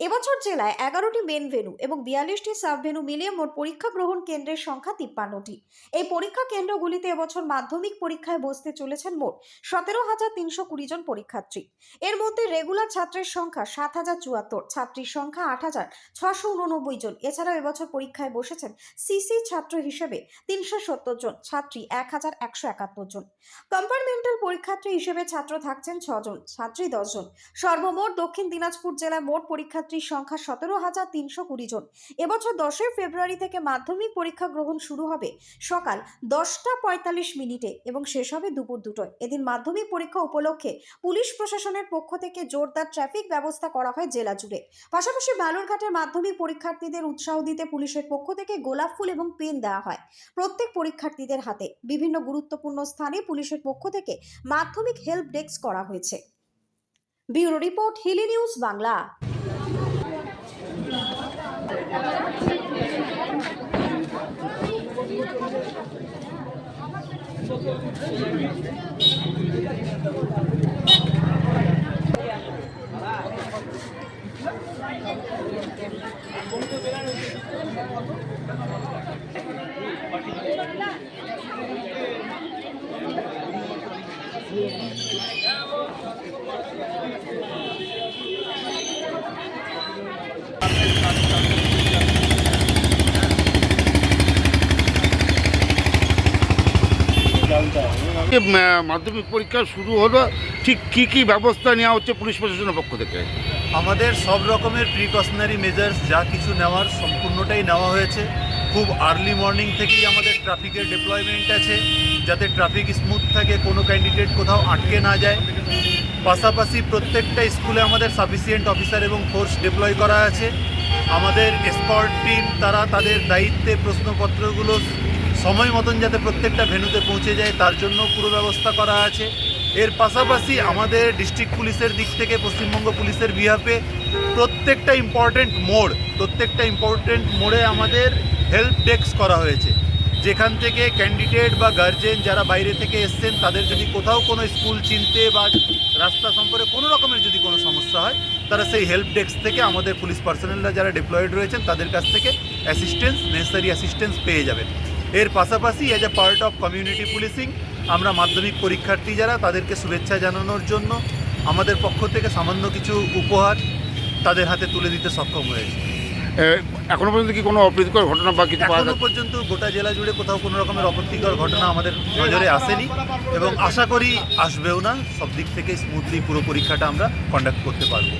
এবছর জেলায় এগারোটি মেন ভেনু এবং বিয়াল্লিশটি সাব ভেনু মিলিয়ে মোট পরীক্ষা গ্রহণ কেন্দ্রের সংখ্যা তিপ্পান্নটি। এই পরীক্ষা কেন্দ্রগুলিতে এবছর মাধ্যমিক পরীক্ষায় বসতে চলেছেন মোট সতেরো হাজার তিনশো কুড়ি জন পরীক্ষার্থী। এর মধ্যে রেগুলার ছাত্রের সংখ্যা সাত হাজার চুয়াত্তর, ছাত্রীর সংখ্যা আট হাজার ছশো উননব্বই জন। এছাড়াও এবছর পরীক্ষায় বসেছেন সিসি ছাত্র হিসেবে তিনশো সত্তর জন, ছাত্রী এক হাজার একশো একাত্তর জন। কম্পার্টমেন্টাল পরীক্ষার্থী হিসেবে ছাত্র থাকছেন ছজন, ছাত্রী দশজন। সর্বমোট দক্ষিণ দিনাজপুর জেলায় মোট পরীক্ষার্থীর সংখ্যা সতেরো হাজার তিনশো কুড়ি জন। এবছর দশই ফেব্রুয়ারি থেকে মাধ্যমিক পরীক্ষা গ্রহণ শুরু হবে সকাল দশটা পঁয়তাল্লিশ মিনিটে এবং শেষ হবে দুপুর দুটোয়। এদিন মাধ্যমিক পরীক্ষা উপলক্ষে পুলিশ প্রশাসনের পক্ষ থেকে জোরদার ট্রাফিক ব্যবস্থা করা হয় জেলা জুড়ে। পাশাপাশি বালুরঘাটের মাধ্যমিক পরীক্ষার্থীদের উৎসাহ দিতে পুলিশের পক্ষ থেকে গোলাপ ফুল এবং পেন দেওয়া হয় প্রত্যেক পরীক্ষার্থীদের হাতে। বিভিন্ন গুরুত্বপূর্ণ স্থানে পুলিশের পক্ষ থেকে মাধ্যমিক হেল্প ডেস্ক করা হয়েছে। Bureau report, Hili news Bangla. যে, উম, মাধ্যমিক পরীক্ষা শুরু হলো ঠিক কি কি ব্যবস্থা নেওয়া হচ্ছে পুলিশ প্রশাসনের পক্ষ থেকে? আমাদের সব রকমের প্রিকশনারি মেজার্স যা কিছু নেওয়ার সম্পূর্ণটাই নেওয়া হয়েছে। খুব আর্লি মর্নিং থেকেই আমাদের ট্রাফিকের ডিপ্লয়মেন্ট আছে যাতে ট্রাফিক স্মুথ থাকে কোনো ক্যান্ডিডেট কোথাও আটকে না যায়। পাশাপাশি প্রত্যেকটা স্কুলে আমাদের সাফিসিয়েন্ট অফিসার এবং ফোর্স ডিপ্লয় করা আছে। আমাদের স্কট টিম তারা তাদের দায়িত্বে প্রশ্নপত্রগুলো সময় মতন যাতে প্রত্যেকটা ভেনুতে পৌঁছে যায়, তার জন্য পুরো ব্যবস্থা করা আছে। এর পাশাপাশি আমাদের ডিস্ট্রিক্ট পুলিশের দিক থেকে, পশ্চিমবঙ্গ পুলিশের বিহাফে প্রত্যেকটা ইম্পর্টেন্ট মোড়, প্রত্যেকটা ইম্পর্টেন্ট মোড়ে আমাদের হেল্প ডেস্ক করা হয়েছে। যেখান থেকে ক্যান্ডিডেট বা গার্জেন যারা বাইরে থেকে এসছেন, তাদের যদি কোথাও কোনো স্কুল চিনতে বা রাস্তা সম্পর্কে কোনো রকমের যদি কোনো সমস্যা হয়, তারা সেই হেল্প ডেস্ক থেকে আমাদের পুলিশ পার্সোনালরা যারা ডিপ্লয়েড রয়েছেন, তাদের কাছ থেকে অ্যাসিস্ট্যান্স নেসেসারি অ্যাসিস্ট্যান্স পেয়ে যাবেন। এর পাশাপাশি as a part of community policing আমরা মাধ্যমিক পরীক্ষার্থী যারা তাদেরকে শুভেচ্ছা জানানোর জন্য আমাদের পক্ষ থেকে সামান্য কিছু উপহার তাদের হাতে তুলে দিতে সক্ষম হয়েছে। এখনও পর্যন্ত কি কোনো অপ্রীতিকর ঘটনা বা কিছু এখনও পর্যন্ত গোটা জেলা জুড়ে কোথাও কোনো রকমের অপ্রীতিকর ঘটনা আমাদের নজরে আসেনি এবং আশা করি আসবেও না সব দিক থেকে স্মুথলি পুরো পরীক্ষাটা আমরা কন্ডাক্ট করতে পারব।